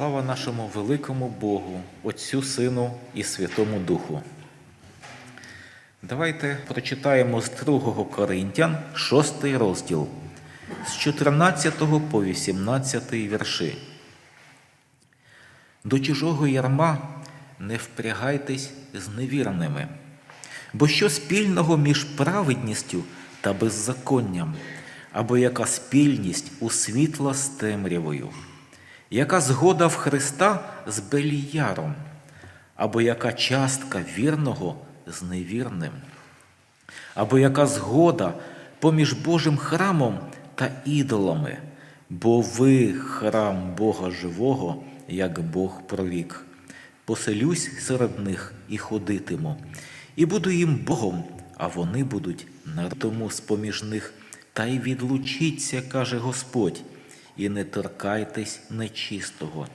Слава нашому великому Богу, Отцю Сину і Святому Духу. Давайте прочитаємо з 2 Коринтян 6 розділ з 14 по 18 вірші. До чужого ярма не впрягайтесь з невірними, бо що спільного між праведністю та беззаконням, або яка спільність у світла з темрявою, яка згода в Христа з Беліяром, або яка частка вірного з невірним, або яка згода поміж Божим храмом та ідолами, бо ви храм Бога живого, як Бог прорік. Поселюсь серед них і ходитиму, і буду їм Богом, а вони будуть народом з поміж них. Та й відлучіться, каже Господь, і не торкайтесь нечистого.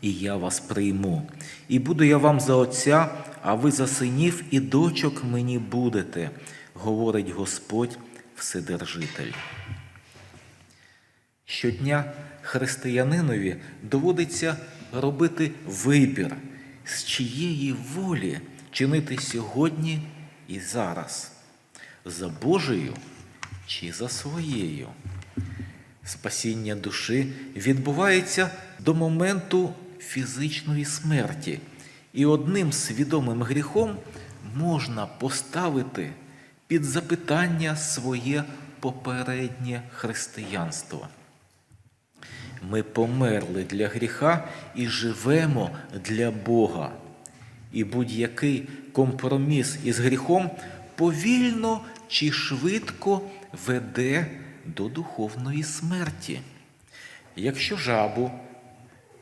І я вас прийму, і буду я вам за отця, а ви за синів і дочок мені будете, говорить Господь Вседержитель. Щодня християнинові доводиться робити вибір, з чиєї волі чинити сьогодні і зараз, за Божою чи за своєю. Спасіння душі відбувається до моменту фізичної смерті, і одним свідомим гріхом можна поставити під запитання своє попереднє християнство. Ми померли для гріха і живемо для Бога. І будь-який компроміс із гріхом повільно чи швидко веде до духовної смерті. Якщо жабу,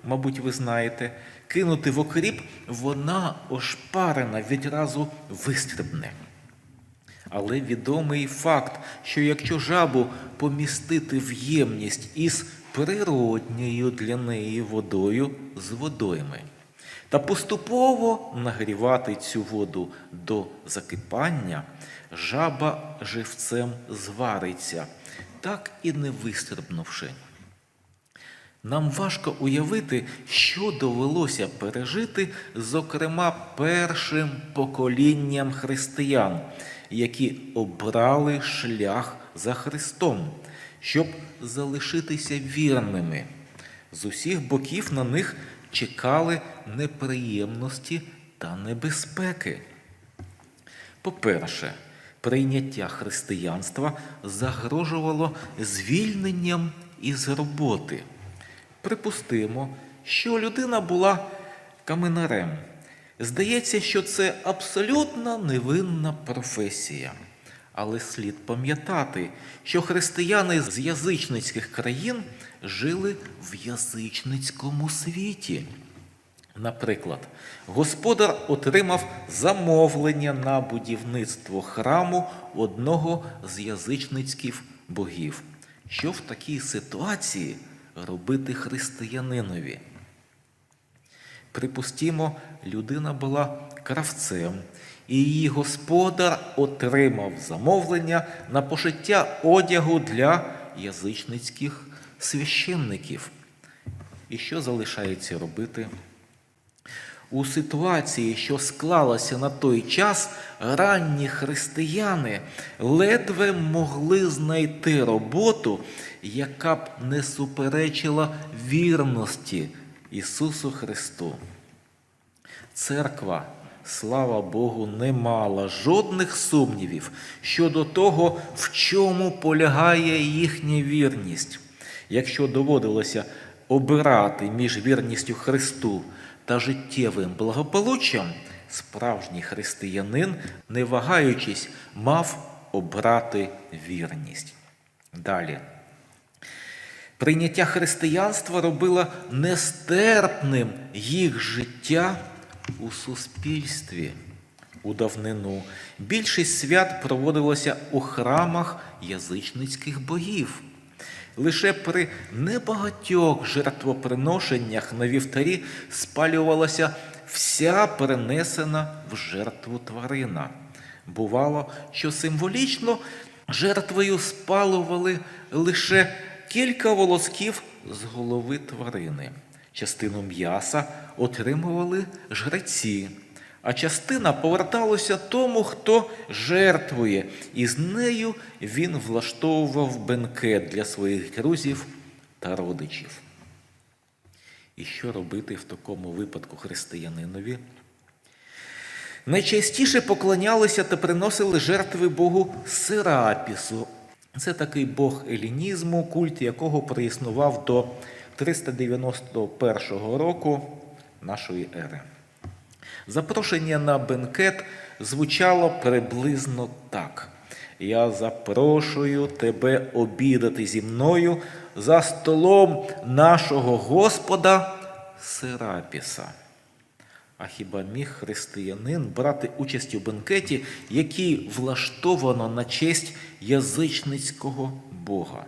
мабуть, ви знаєте, кинути в окріп, вона ошпарена відразу вистрибне. Але відомий факт, що якщо жабу помістити в ємність із природньою для неї водою з водойми, та поступово нагрівати цю воду до закипання, жаба живцем звариться, так і не вистрибнувши. Нам важко уявити, що довелося пережити, зокрема, першим поколінням християн, які обрали шлях за Христом, щоб залишитися вірними. З усіх боків на них чекали неприємності та небезпеки. По-перше, прийняття християнства загрожувало звільненням із роботи. Припустимо, що людина була каменарем. Здається, що це абсолютно невинна професія. Але слід пам'ятати, що християни з язичницьких країн жили в язичницькому світі. Наприклад, господар отримав замовлення на будівництво храму одного з язичницьких богів. Що в такій ситуації робити християнинові? Припустімо, людина була кравцем, і її господар отримав замовлення на пошиття одягу для язичницьких священників. І що залишається робити? У ситуації, що склалася на той час, ранні християни ледве могли знайти роботу, яка б не суперечила вірності Ісусу Христу. Церква, слава Богу, не мала жодних сумнівів щодо того, в чому полягає їхня вірність. Якщо доводилося обирати між вірністю Христу та життєвим благополуччям, справжній християнин, не вагаючись, мав обрати вірність. Далі. Прийняття християнства робило нестерпним їх життя у суспільстві. У давнину більшість свят проводилося у храмах язичницьких богів. Лише при небагатьох жертвоприношеннях на вівтарі спалювалася вся перенесена в жертву тварина. Бувало, що символічно жертвою спалювали лише кілька волосків з голови тварини. Частину м'яса отримували жреці, а частина поверталася тому, хто жертвує, і з нею він влаштовував бенкет для своїх друзів та родичів. І що робити в такому випадку християнинові? Найчастіше поклонялися та приносили жертви Богу Серапісу. Це такий бог елінізму, культ якого проіснував до 391 року нашої ери. Запрошення на бенкет звучало приблизно так. Я запрошую тебе обідати зі мною за столом нашого Господа Серапіса. А хіба міг християнин брати участь у бенкеті, який влаштовано на честь язичницького Бога?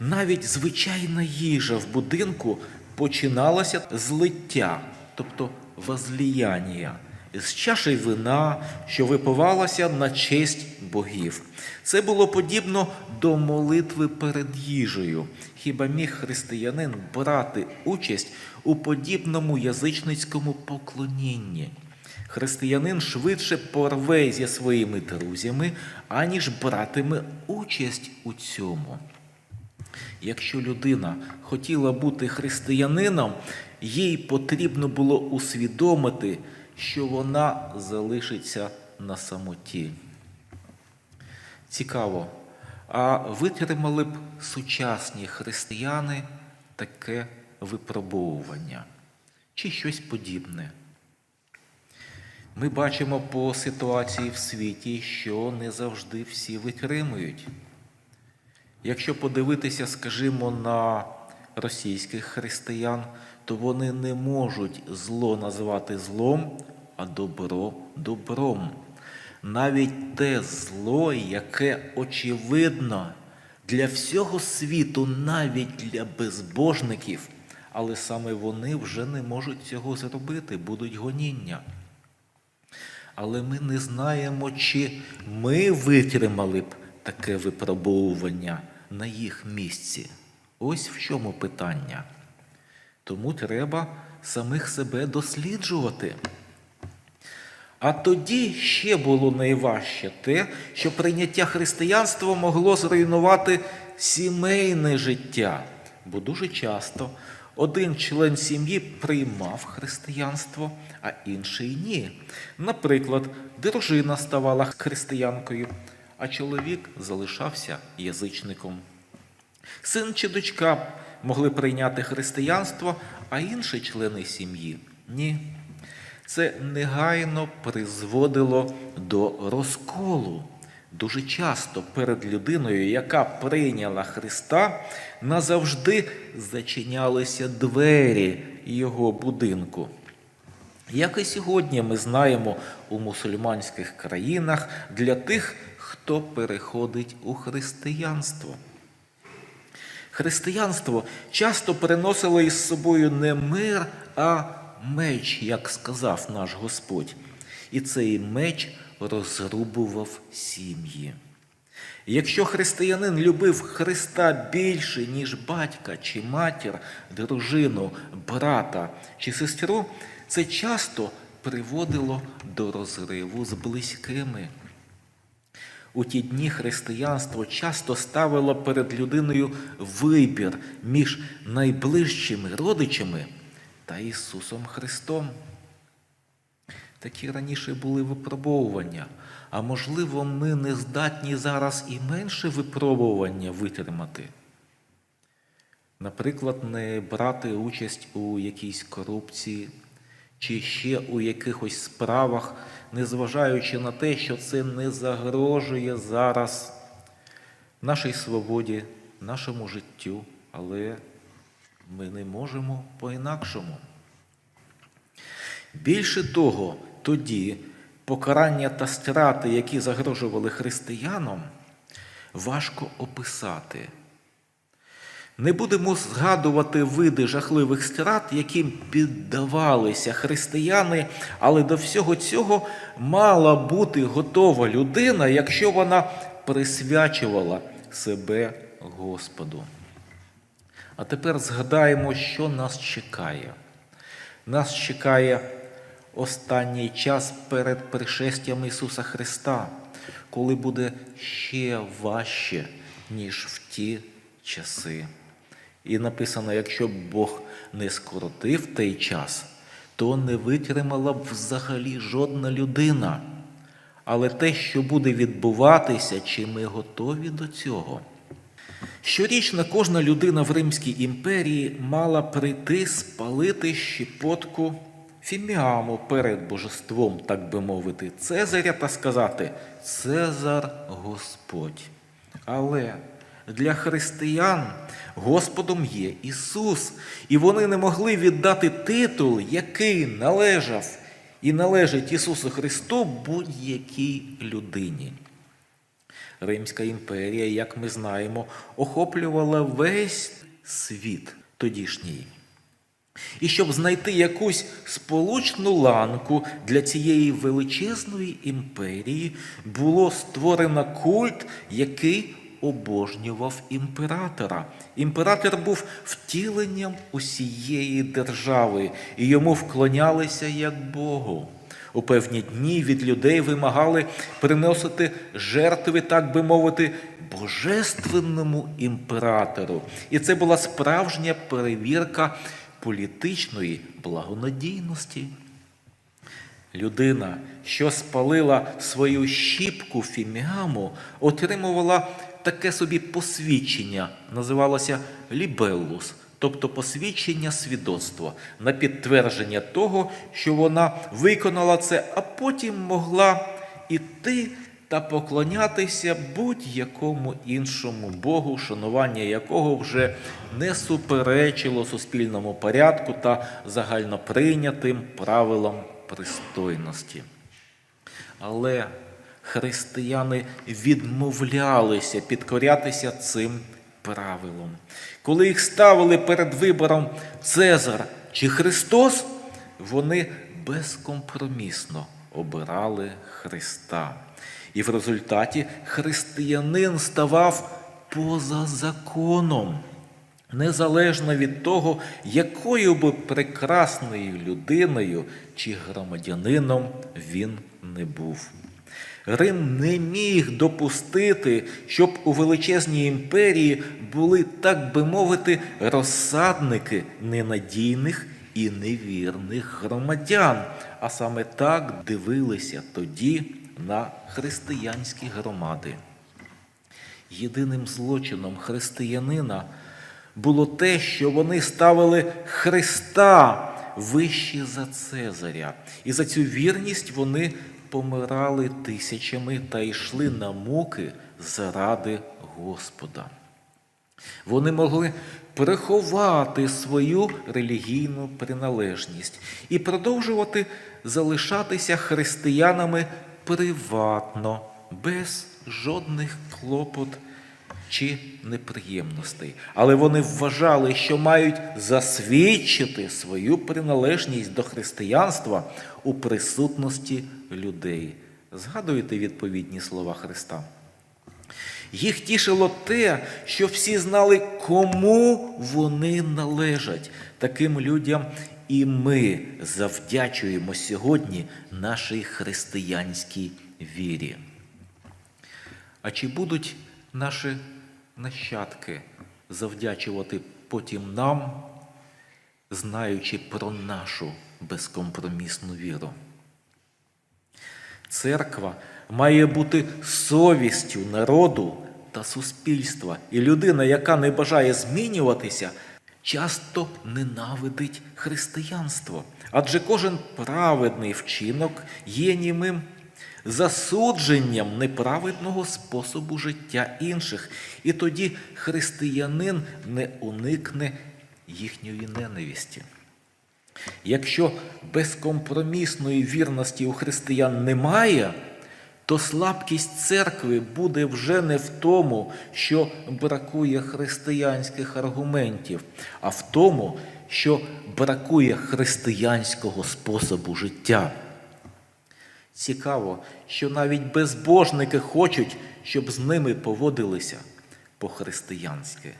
Навіть звичайна їжа в будинку починалася з лиття, тобто возліяння, з чаші вина, що випивалася на честь богів. Це було подібно до молитви перед їжею. Хіба міг християнин брати участь у подібному язичницькому поклонінні? Християнин швидше порве зі своїми друзями, аніж братиме участь у цьому. Якщо людина хотіла бути християнином, їй потрібно було усвідомити, що вона залишиться на самоті. Цікаво, а витримали б сучасні християни таке випробовування чи щось подібне? Ми бачимо по ситуації в світі, що не завжди всі витримують. Якщо подивитися, скажімо, на російських християн, то вони не можуть зло назвати злом, а добро добром. Навіть те зло, яке очевидно для всього світу, навіть для безбожників, але саме вони вже не можуть цього зробити, будуть гоніння. Але ми не знаємо, чи ми витримали б таке випробовування на їх місці. Ось в чому питання. Тому треба самих себе досліджувати. А тоді ще було найважче те, що прийняття християнства могло зруйнувати сімейне життя, бо дуже часто один член сім'ї приймав християнство, а інший ні. Наприклад, дружина ставала християнкою, а чоловік залишався язичником. Син чи дочка могли прийняти християнство, а інші члени сім'ї ні. Це негайно призводило до розколу. Дуже часто перед людиною, яка прийняла Христа, назавжди зачинялися двері його будинку. Як і сьогодні ми знаємо у мусульманських країнах для тих, хто переходить у християнство. Християнство часто переносило із собою не мир, а меч, як сказав наш Господь. І цей меч розрубував сім'ї. Якщо християнин любив Христа більше, ніж батька чи матір, дружину, брата чи сестру, це часто приводило до розриву з близькими. У ті дні християнство часто ставило перед людиною вибір між найближчими родичами та Ісусом Христом. Такі раніше були випробовування, а можливо, ми не здатні зараз і менше випробування витримати. Наприклад, не брати участь у якійсь корупції чи ще у якихось справах, незважаючи на те, що це не загрожує зараз нашій свободі, нашому життю, але ми не можемо по-інакшому. Більше того, тоді покарання та страти, які загрожували християнам, важко описати. Не будемо згадувати види жахливих страт, яким піддавалися християни, але до всього цього мала бути готова людина, якщо вона присвячувала себе Господу. А тепер згадаємо, що нас чекає. Нас чекає останній час перед пришестям Ісуса Христа, коли буде ще важче, ніж в ті часи. І написано, якщо б Бог не скоротив той час, то не витримала б взагалі жодна людина. Але те, що буде відбуватися, чи ми готові до цього? Щорічно кожна людина в Римській імперії мала прийти спалити щепотку фіміаму перед божеством, так би мовити, Цезаря та сказати Цезар Господь. Але для християн Господом є Ісус, і вони не могли віддати титул, який належав і належить Ісусу Христу будь-якій людині. Римська імперія, як ми знаємо, охоплювала весь світ тодішній. І щоб знайти якусь сполучну ланку для цієї величезної імперії, було створено культ, який обожнював імператора. Імператор був втіленням усієї держави, і йому вклонялися як Богу. У певні дні від людей вимагали приносити жертви, так би мовити, божественному імператору. І це була справжня перевірка політичної благонадійності. Людина, що спалила свою щіпку фіміаму, отримувала таке собі посвідчення, називалося лібеллус, тобто посвідчення свідоцтва на підтвердження того, що вона виконала це, а потім могла іти та поклонятися будь-якому іншому Богу, шанування якого вже не суперечило суспільному порядку та загальноприйнятим правилам пристойності. Але християни відмовлялися підкорятися цим правилам. Коли їх ставили перед вибором Цезар чи Христос, вони безкомпромісно обирали Христа. І в результаті християнин ставав поза законом, незалежно від того, якою би прекрасною людиною чи громадянином він не був. Рим не міг допустити, щоб у величезній імперії були, так би мовити, розсадники ненадійних і невірних громадян. А саме так дивилися тоді на християнські громади. Єдиним злочином християнина було те, що вони ставили Христа вище за Цезаря. І за цю вірність вони помирали тисячами та йшли на муки заради Господа. Вони могли приховати свою релігійну приналежність і продовжувати залишатися християнами приватно, без жодних клопот чи неприємностей. Але вони вважали, що мають засвідчити свою приналежність до християнства у присутності людей. Згадуєте відповідні слова Христа? Їх тішило те, що всі знали, кому вони належать. Таким людям і ми завдячуємо сьогодні нашій християнській вірі. А чи будуть наші нащадки завдячувати потім нам, знаючи про нашу безкомпромісну віру? Церква має бути совістю народу та суспільства. І людина, яка не бажає змінюватися, часто ненавидить християнство. Адже кожен праведний вчинок є німим засудженням неправедного способу життя інших. І тоді християнин не уникне їхньої ненависті. Якщо безкомпромісної вірності у християн немає, то слабкість церкви буде вже не в тому, що бракує християнських аргументів, а в тому, що бракує християнського способу життя. Цікаво, що навіть безбожники хочуть, щоб з ними поводилися по-християнськи.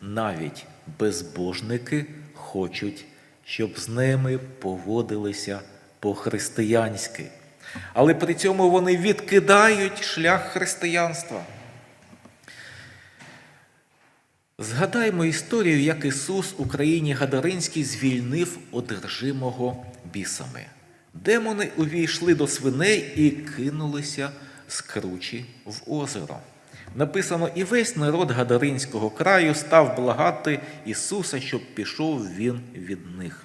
Навіть безбожники хочуть, щоб з ними поводилися по-християнськи. Але при цьому вони відкидають шлях християнства. Згадаймо історію, як Ісус у країні Гадаринській звільнив одержимого бісами. Демони увійшли до свиней і кинулися з кручі в озеро. Написано, і весь народ Гадаринського краю став благати Ісуса, щоб пішов він від них.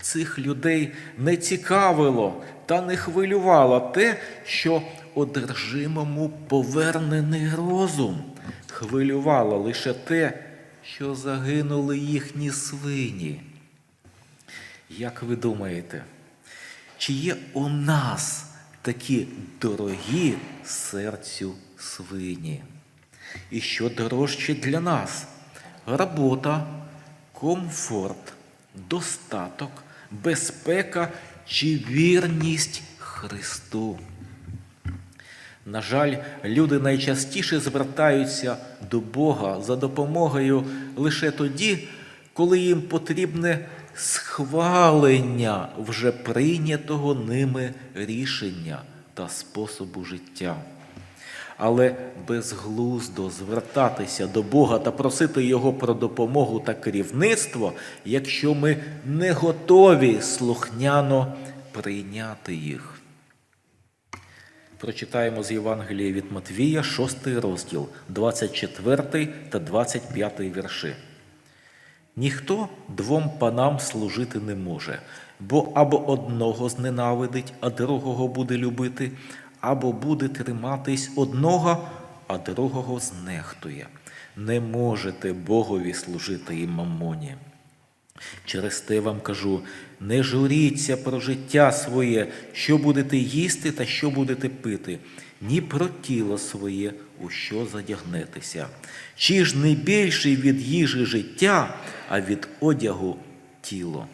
Цих людей не цікавило та не хвилювало те, що одержимому повернений розум. Хвилювало лише те, що загинули їхні свині. Як ви думаєте, чи є у нас такі дорогі серцю свині? І що дорожче для нас? Робота, комфорт, достаток, безпека чи вірність Христу? На жаль, люди найчастіше звертаються до Бога за допомогою лише тоді, коли їм потрібне схвалення вже прийнятого ними рішення та способу життя. Але безглуздо звертатися до Бога та просити Його про допомогу та керівництво, якщо ми не готові слухняно прийняти їх. Прочитаємо з Євангелія від Матвія, 6 розділ, 24 та 25 вірші. Ніхто двом панам служити не може, бо або одного зненавидить, а другого буде любити, або буде триматись одного, а другого знехтує. Не можете Богові служити і мамоні. Через те вам кажу: не журіться про життя своє, що будете їсти та що будете пити, ні про тіло своє, у що задягнетеся. Чи ж не більший від їжі життя, а від одягу тіло?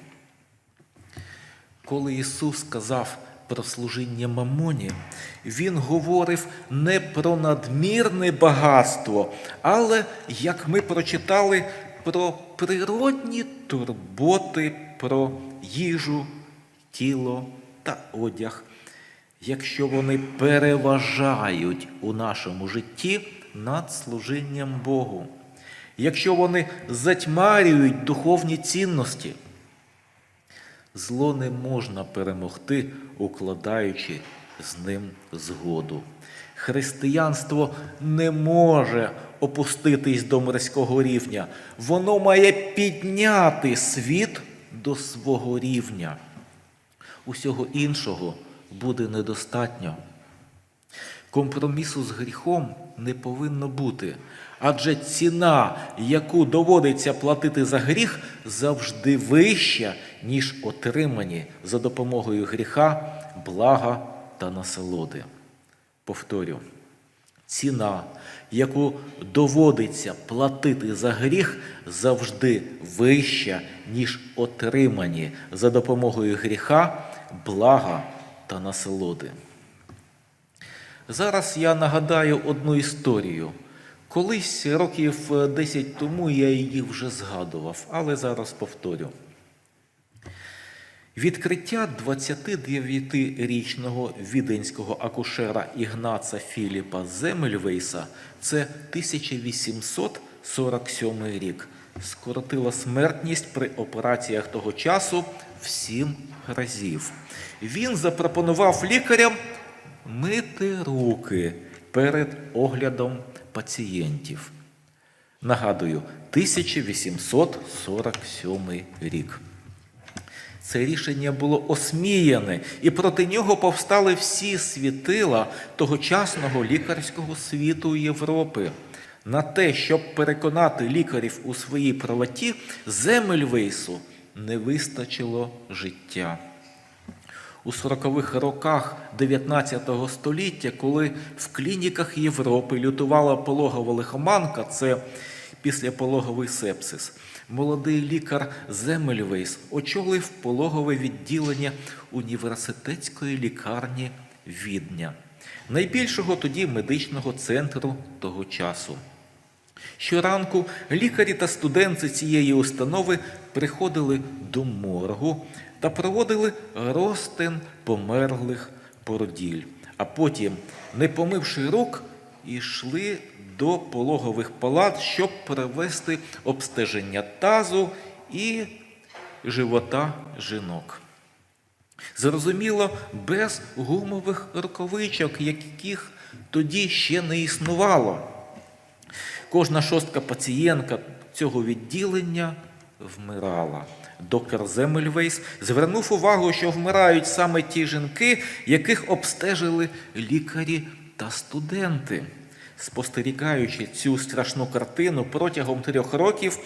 Коли Ісус сказав про служіння мамоні, Він говорив не про надмірне багатство, але, як ми прочитали, про природні турботи, про їжу, тіло та одяг, якщо вони переважають у нашому житті над служінням Богу, якщо вони затьмарюють духовні цінності. Зло не можна перемогти, укладаючи з ним згоду. Християнство не може опуститись до морського рівня. Воно має підняти світ до свого рівня. Усього іншого буде недостатньо. Компромісу з гріхом не повинно бути, адже ціна, яку доводиться платити за гріх, завжди вища, ніж отримані за допомогою гріха, блага та насолоди. Повторю, ціна, яку доводиться платити за гріх, завжди вища, ніж отримані за допомогою гріха, блага та насолоди. Зараз я нагадаю одну історію. Колись років 10 тому я її вже згадував, але зараз повторю. Відкриття 29-річного віденського акушера Ігнаца Філіпа Земельвейса це 1847 рік. Скоротила смертність при операціях того часу в сім разів. Він запропонував лікарям мити руки перед оглядом пацієнтів. Нагадую, 1847 рік. Це рішення було осміяне, і проти нього повстали всі світила тогочасного лікарського світу Європи. На те, щоб переконати лікарів у своїй правоті, Земельвейсу не вистачило життя. У 40-х роках 19 століття, коли в клініках Європи лютувала пологова лихоманка, це післяпологовий сепсис, молодий лікар Земельвейс очолив пологове відділення університетської лікарні Відня, найбільшого тоді медичного центру того часу. Щоранку лікарі та студенти цієї установи приходили до моргу та проводили розтин померлих породіль, а потім, не помивши рук, йшли до пологових палат, щоб провести обстеження тазу і живота жінок. Зрозуміло, без гумових рукавичок, яких тоді ще не існувало. Кожна шостка пацієнтка цього відділення вмирала. Доктор Земельвейс звернув увагу, що вмирають саме ті жінки, яких обстежили лікарі та студенти. Спостерігаючи цю страшну картину протягом трьох років,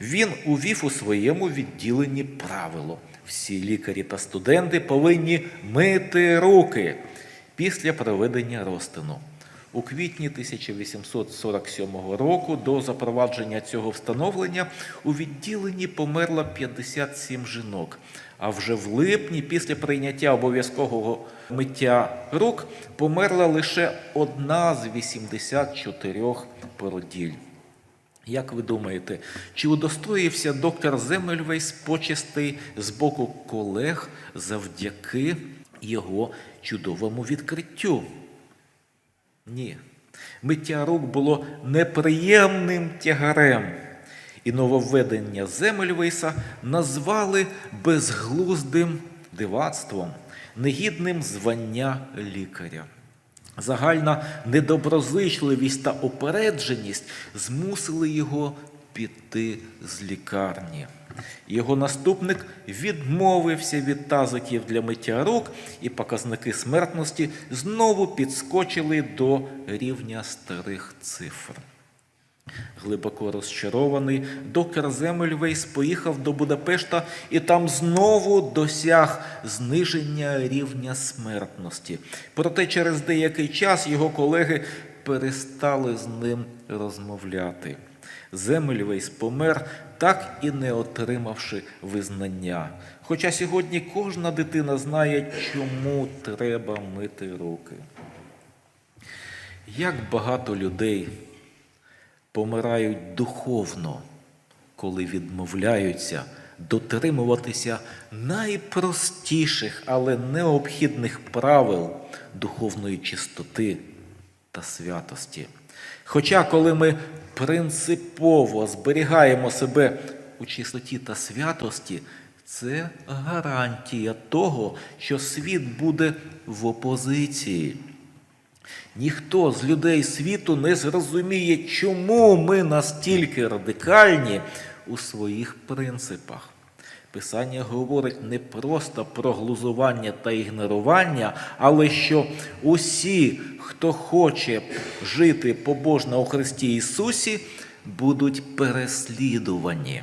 він увів у своєму відділенні правило: всі лікарі та студенти повинні мити руки після проведення розтину. У квітні 1847 року до запровадження цього встановлення у відділенні померло 57 жінок. А вже в липні, після прийняття обов'язкового миття рук, померла лише одна з 84 породіль. Як ви думаєте, чи удостоївся доктор Земельвейс почестей з боку колег завдяки його чудовому відкриттю? Ні. Миття рук було неприємним тягарем, і нововведення Земельвейса назвали безглуздим дивацтвом, негідним звання лікаря. Загальна недоброзичливість та опередженість змусили його піти з лікарні. Його наступник відмовився від тазиків для миття рук, і показники смертності знову підскочили до рівня старих цифр. Глибоко розчарований, доктор Земельвейс поїхав до Будапешта і там знову досяг зниження рівня смертності. Проте через деякий час його колеги перестали з ним розмовляти. Земельвейс помер, так і не отримавши визнання. Хоча сьогодні кожна дитина знає, чому треба мити руки. Як багато людей помирають духовно, коли відмовляються дотримуватися найпростіших, але необхідних правил духовної чистоти та святості. Хоча, коли ми принципово зберігаємо себе у чистоті та святості, це гарантія того, що світ буде в опозиції. Ніхто з людей світу не зрозуміє, чому ми настільки радикальні у своїх принципах. Писання говорить не просто про глузування та ігнорування, але що усі, хто хоче жити побожно у Христі Ісусі, будуть переслідувані.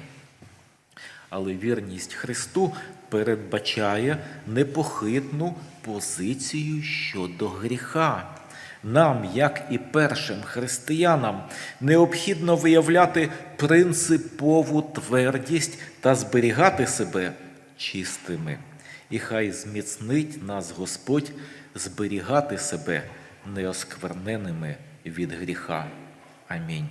Але вірність Христу передбачає непохитну позицію щодо гріха. Нам, як і першим християнам, необхідно виявляти принципову твердість та зберігати себе чистими. І хай зміцнить нас Господь зберігати себе неоскверненими від гріха. Амінь.